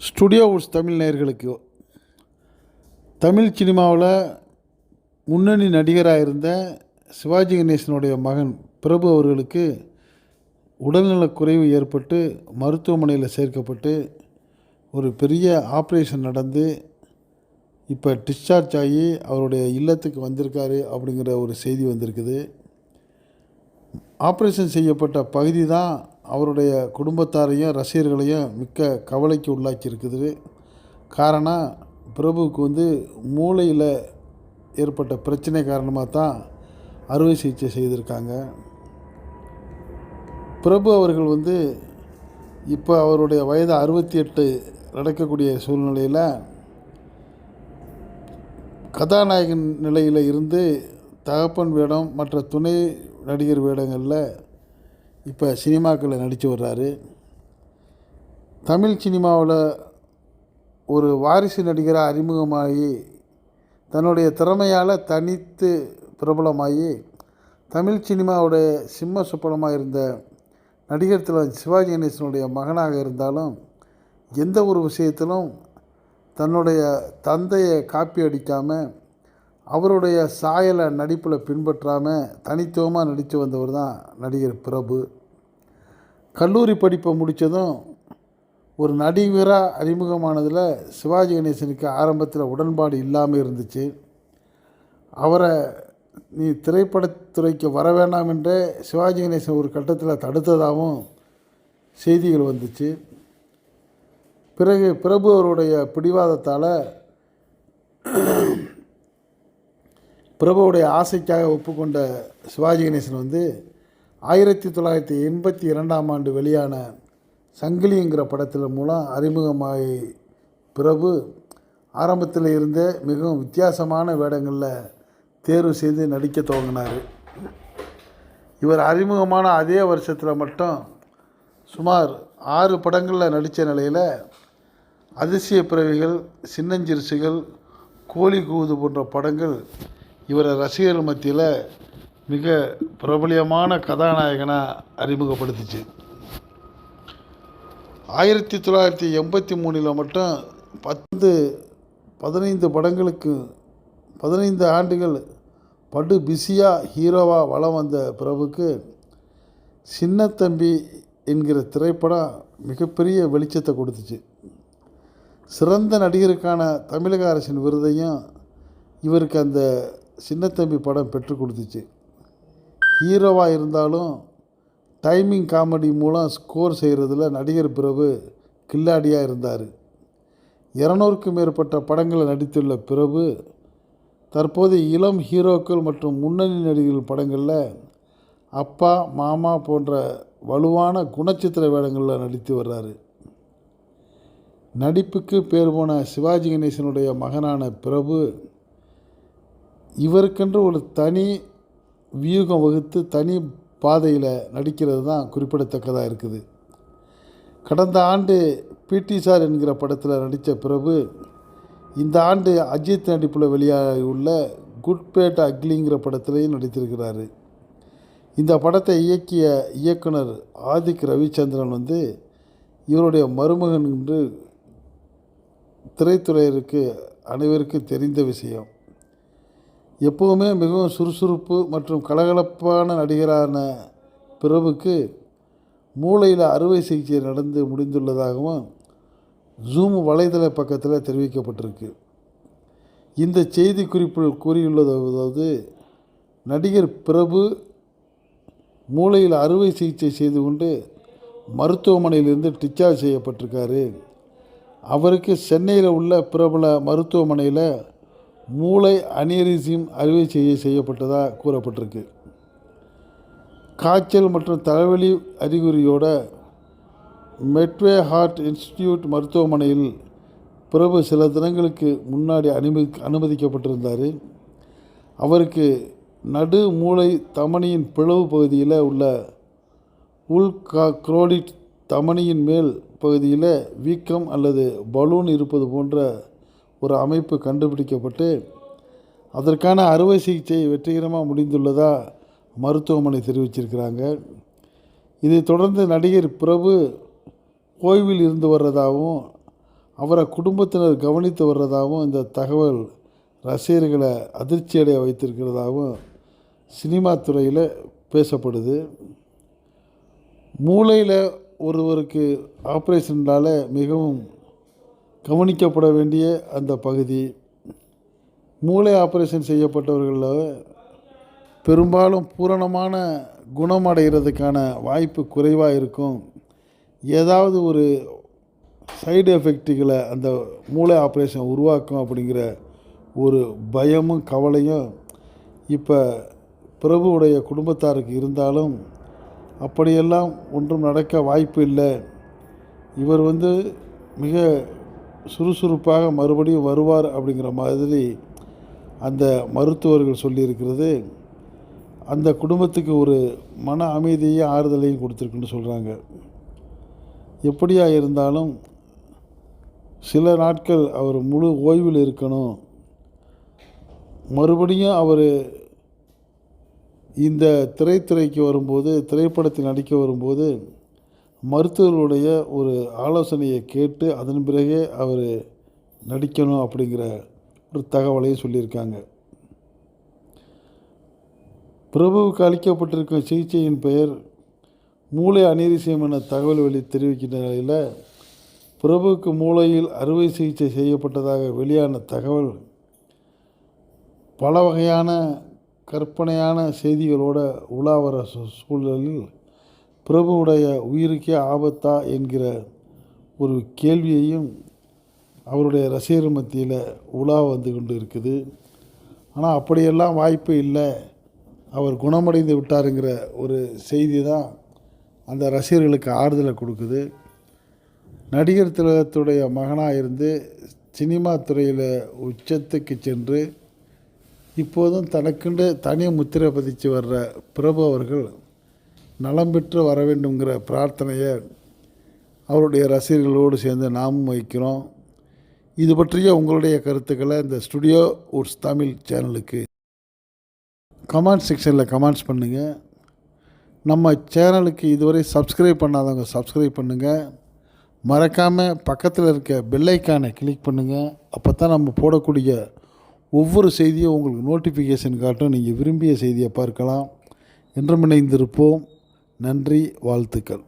Studio woods Tamil நேயர்களுக்கு தமிழ் சினிமாவில் முன்னணி நடிகராக இருந்த சிவாஜி கணேசனுடைய மகன் பிரபு அவர்களுக்கு உடல்நலக் குறைவு ஏற்பட்டு மருத்துவமனையில் சேர்க்கப்பட்டு ஒரு பெரிய ஆப்ரேஷன் நடந்து இப்போ டிஸ்சார்ஜ் ஆகி அவருடைய இல்லத்துக்கு வந்திருக்காரு அப்படிங்கிற ஒரு செய்தி வந்திருக்குது. ஆப்ரேஷன் செய்யப்பட்ட பகுதி தான் அவருடைய குடும்பத்தாரையும் ரசிகர்களையும் மிக்க கவலைக்கு உள்ளாக்கியிருக்குது. காரணம் பிரபுவுக்கு வந்து மூளையில் ஏற்பட்ட பிரச்சனை காரணமாக தான் அறுவை சிகிச்சை செய்திருக்காங்க. பிரபு அவர்கள் வந்து இப்போ அவருடைய வயது அறுபத்தி எட்டு நடக்கக்கூடிய சூழ்நிலையில் கதாநாயகன் நிலையில் இருந்து தகப்பன் வேடம் மற்ற துணை நடிகர் வேடங்களில் இப்போ சினிமாக்களில் நடித்து வர்றாரு. தமிழ் சினிமாவில் ஒரு வாரிசு நடிகராக அறிமுகமாகி தன்னுடைய திறமையால் தனித்து பிரபலமாகி தமிழ் சினிமாவுடைய சிம்ம சுப்பனமாக இருந்த நடிகர் திலகம் சிவாஜி கணேசனுடைய மகனாக இருந்தாலும் எந்த ஒரு விஷயத்திலும் தன்னுடைய தந்தையை காப்பி அடிக்காமல் அவருடைய சாயலை நடிப்பில் பின்பற்றாமல் தனித்துவமாக நடித்து வந்தவர் தான் நடிகர் பிரபு. கல்லூரி படிப்பை முடித்ததும் ஒரு நடிகராக அறிமுகமானதில் சிவாஜி கணேசனுக்கு ஆரம்பத்தில் உடன்பாடு இல்லாமல் இருந்துச்சு. அவரை நீ திரைப்படத்துறைக்கு வர வேண்டாம் என்றே சிவாஜி கணேசன் ஒரு கட்டத்தில் தடுத்ததாகவும் செய்திகள் வந்துச்சு. பிறகு பிரபு அவருடைய பிடிவாதத்தால் பிரபுவுடைய ஆசைக்காக ஒப்புக்கொண்ட சிவாஜி கணேசன் வந்து ஆயிரத்தி தொள்ளாயிரத்தி எண்பத்தி இரண்டாம் ஆண்டு வெளியான சங்கிலிங்கிற படத்தில் மூலம் அறிமுகமாகி பிரபு ஆரம்பத்தில் இருந்தே மிகவும் வித்தியாசமான வேடங்களில் தேர்வு செய்து நடிக்க துவங்கினார். இவர் அறிமுகமான அதே வருஷத்தில் மட்டும் சுமார் ஆறு படங்களில் நடித்த நிலையில் அதிசய பிறவிகள் சின்னஞ்சிறுசுகள் கோழி கூது போன்ற படங்கள் இவரை ரசிகர்கள் மத்தியில் மிக பிரபலியமான கதாநாயகனாக அறிமுகப்படுத்துச்சு. ஆயிரத்தி தொள்ளாயிரத்தி எண்பத்தி மூணில் மட்டும் பத்து பதினைந்து படங்களுக்கு பதினைந்து ஆண்டுகள் படு பிஸியாக ஹீரோவாக வலம் வந்த பிரபுக்கு சின்னத்தம்பி என்கிற திரைப்படம் மிகப்பெரிய வெளிச்சத்தை கொடுத்துச்சு. சிறந்த நடிகருக்கான தமிழக அரசின் விருதையும் இவருக்கு அந்த சின்னத்தம்பி படம் பெற்றுக் கொடுத்துச்சு. ஹீரோவாக இருந்தாலும் டைமிங் காமெடி மூலம் ஸ்கோர் செய்கிறதுல நடிகர் பிரபு கில்லாடியாக இருந்தார். இரநூறுக்கும் மேற்பட்ட படங்களில் நடித்துள்ள பிரபு தற்போது இளம் ஹீரோக்கள் மற்றும் முன்னணி நடிகர்கள் படங்களில் அப்பா மாமா போன்ற வலுவான குணச்சித்திர வேடங்களில் நடித்து வர்றாரு. நடிப்புக்கு பேர் போன சிவாஜி கணேசனுடைய மகனான பிரபு இவருக்கென்று ஒரு தனி வியூகம் வகுத்து தனி பாதையில் நடிக்கிறது தான் குறிப்பிடத்தக்கதாக இருக்குது. கடந்த ஆண்டு பிடி சார் என்கிற படத்தில் நடித்த பிரபு இந்த ஆண்டு அஜித் நடிப்பில் வெளியாகியுள்ள குட் பேட் அக்லிங்கிற படத்திலையும் நடித்திருக்கிறாரு. இந்த படத்தை இயக்கிய இயக்குனர் ஆதிக் ரவிச்சந்திரன் வந்து இவருடைய மருமகன் என்று திரைத்துறையிற்கு அனைவருக்கும் தெரிந்த விஷயம். எப்போவுமே மிகவும் சுறுசுறுப்பு மற்றும் கலகலப்பான நடிகரான பிரபுக்கு மூளையில் அறுவை சிகிச்சை நடந்து முடிந்துள்ளதாகவும் ஜூம் வலைதள பக்கத்தில் தெரிவிக்கப்பட்டிருக்கு. இந்த செய்தி குறிப்பில் கூறியுள்ளதாவது நடிகர் பிரபு மூளையில் அறுவை சிகிச்சை செய்து கொண்டு மருத்துவமனையிலிருந்து டிஸ்சார்ஜ் செய்யப்பட்டிருக்காரு. அவருக்கு சென்னையில் உள்ள பிரபல மருத்துவமனையில் மூளை அனியரிசியம் அறுவை செய்ய செய்யப்பட்டதாக கூறப்பட்டிருக்கு. காய்ச்சல் மற்றும் தலைவலி அறிகுறியோட மெட்வே ஹார்ட் இன்ஸ்டிடியூட் மருத்துவமனையில் பிரபு சில தினங்களுக்கு முன்னாடி அனுமதி அனுமதிக்கப்பட்டிருந்தார். அவருக்கு நடு மூளை தமனியின் பிளவு பகுதியில் உள்ள உள் கா குரோடிட் தமனியின் மேல் பகுதியில் வீக்கம் அல்லது பலூன் இருப்பது போன்ற ஒரு அமைப்பு கண்டுபிடிக்கப்பட்டு அதற்கான அறுவை சிகிச்சை வெற்றிகரமாக முடிந்துள்ளதாக மருத்துவமனை தெரிவிச்சிருக்கிறாங்க. இதைத் தொடர்ந்து நடிகர் பிரபு ஓய்வில் இருந்து வர்றதாகவும் அவரை குடும்பத்தினர் கவனித்து வர்றதாகவும் இந்த தகவல் ரசிகர்களை அதிர்ச்சியடைய வைத்திருக்கிறதாகவும் சினிமா துறையில் பேசப்படுது. மூளையில் ஒருவருக்கு ஆப்ரேஷனால் மிகவும் கவனிக்கப்பட வேண்டிய அந்த பகுதி. மூளை ஆப்ரேஷன் செய்யப்பட்டவர்களில் பெரும்பாலும் பூரணமான குணமடைகிறதுக்கான வாய்ப்பு குறைவாக இருக்கும். ஏதாவது ஒரு சைடு எஃபெக்ட்டுகளை அந்த மூளை ஆப்ரேஷன் உருவாக்கும் அப்படிங்கிற ஒரு பயமும் கவலையும் இப்போ பிரபுவுடைய குடும்பத்தாருக்கு இருந்தாலும் அப்படியெல்லாம் ஒன்றும் நடக்க வாய்ப்பு இல்லை. இவர் வந்து மிக சுறுசுறுப்பாக மறுபடியும் வருவார் அப்படிங்கிற மாதிரி அந்த மருத்துவர்கள் சொல்லியிருக்கிறது. அந்த குடும்பத்துக்கு ஒரு மன அமைதியையும் ஆறுதலையும் கொடுத்துருக்குன்னு சொல்கிறாங்க எப்படியா இருந்தாலும் சில நாட்கள் அவர் முழு ஓய்வில் இருக்கணும். மறுபடியும் அவர் இந்த திரைத்துறைக்கு வரும்போது திரைப்படத்தில் நடிக்க வரும்போது மருத்துவர்களுடைய ஒரு ஆலோசனையை கேட்டு அதன் பிறகே அவர் நடிக்கணும் அப்படிங்கிற ஒரு தகவலையும் சொல்லியிருக்காங்க. பிரபுவுக்கு அளிக்கப்பட்டிருக்கும் சிகிச்சையின் பெயர் மூளை அநீரிசம் என தகவல் வெளி தெரிவிக்கின்ற நிலையில் பிரபுவுக்கு மூளையில் அறுவை சிகிச்சை செய்யப்பட்டதாக வெளியான தகவல் பல வகையான கற்பனையான செய்திகளோட உலா வர சூழலில் பிரபுவுடைய உயிருக்கே ஆபத்தா என்கிற ஒரு கேள்வியையும் அவருடைய ரசிகர் மத்தியில் உலா வந்து கொண்டு இருக்குது. ஆனால் அப்படியெல்லாம் வாய்ப்பு இல்லை. அவர் குணமடைந்து விட்டாருங்கிற ஒரு செய்தி தான் அந்த ரசிகர்களுக்கு ஆறுதலை கொடுக்குது. நடிகர் திலகத்துடைய மகனாக இருந்து சினிமா துறையில் உச்சத்துக்கு சென்று இப்போதும் தனக்குண்டு தனி முத்திரை பதிச்சு வர்ற பிரபு அவர்கள் நலம் பெற்று வர வேண்டுங்கிற பிரார்த்தனையை அவருடைய ரசிகர்களோடு சேர்ந்து நாமும் வைக்கிறோம் இது பற்றிய உங்களுடைய கருத்துக்களை இந்த ஸ்டுடியோ உட்ஸ் தமிழ் சேனலுக்கு கமெண்ட் செக்ஷனில் கமெண்ட்ஸ் பண்ணுங்கள் நம்ம சேனலுக்கு இதுவரை சப்ஸ்கிரைப் பண்ணாதவங்க சப்ஸ்கிரைப் பண்ணுங்கள் மறக்காமல் பக்கத்தில் இருக்க பெல்லைக்கானை கிளிக் பண்ணுங்கள் அப்போ தான் நம்ம போடக்கூடிய ஒவ்வொரு செய்தியும் உங்களுக்கு நோட்டிஃபிகேஷன் காட்டும். நீங்கள் விரும்பிய செய்தியை பார்க்கலாம். என்றும் இணைந்திருப்போம். நன்றி வாழ்த்துக்கள்.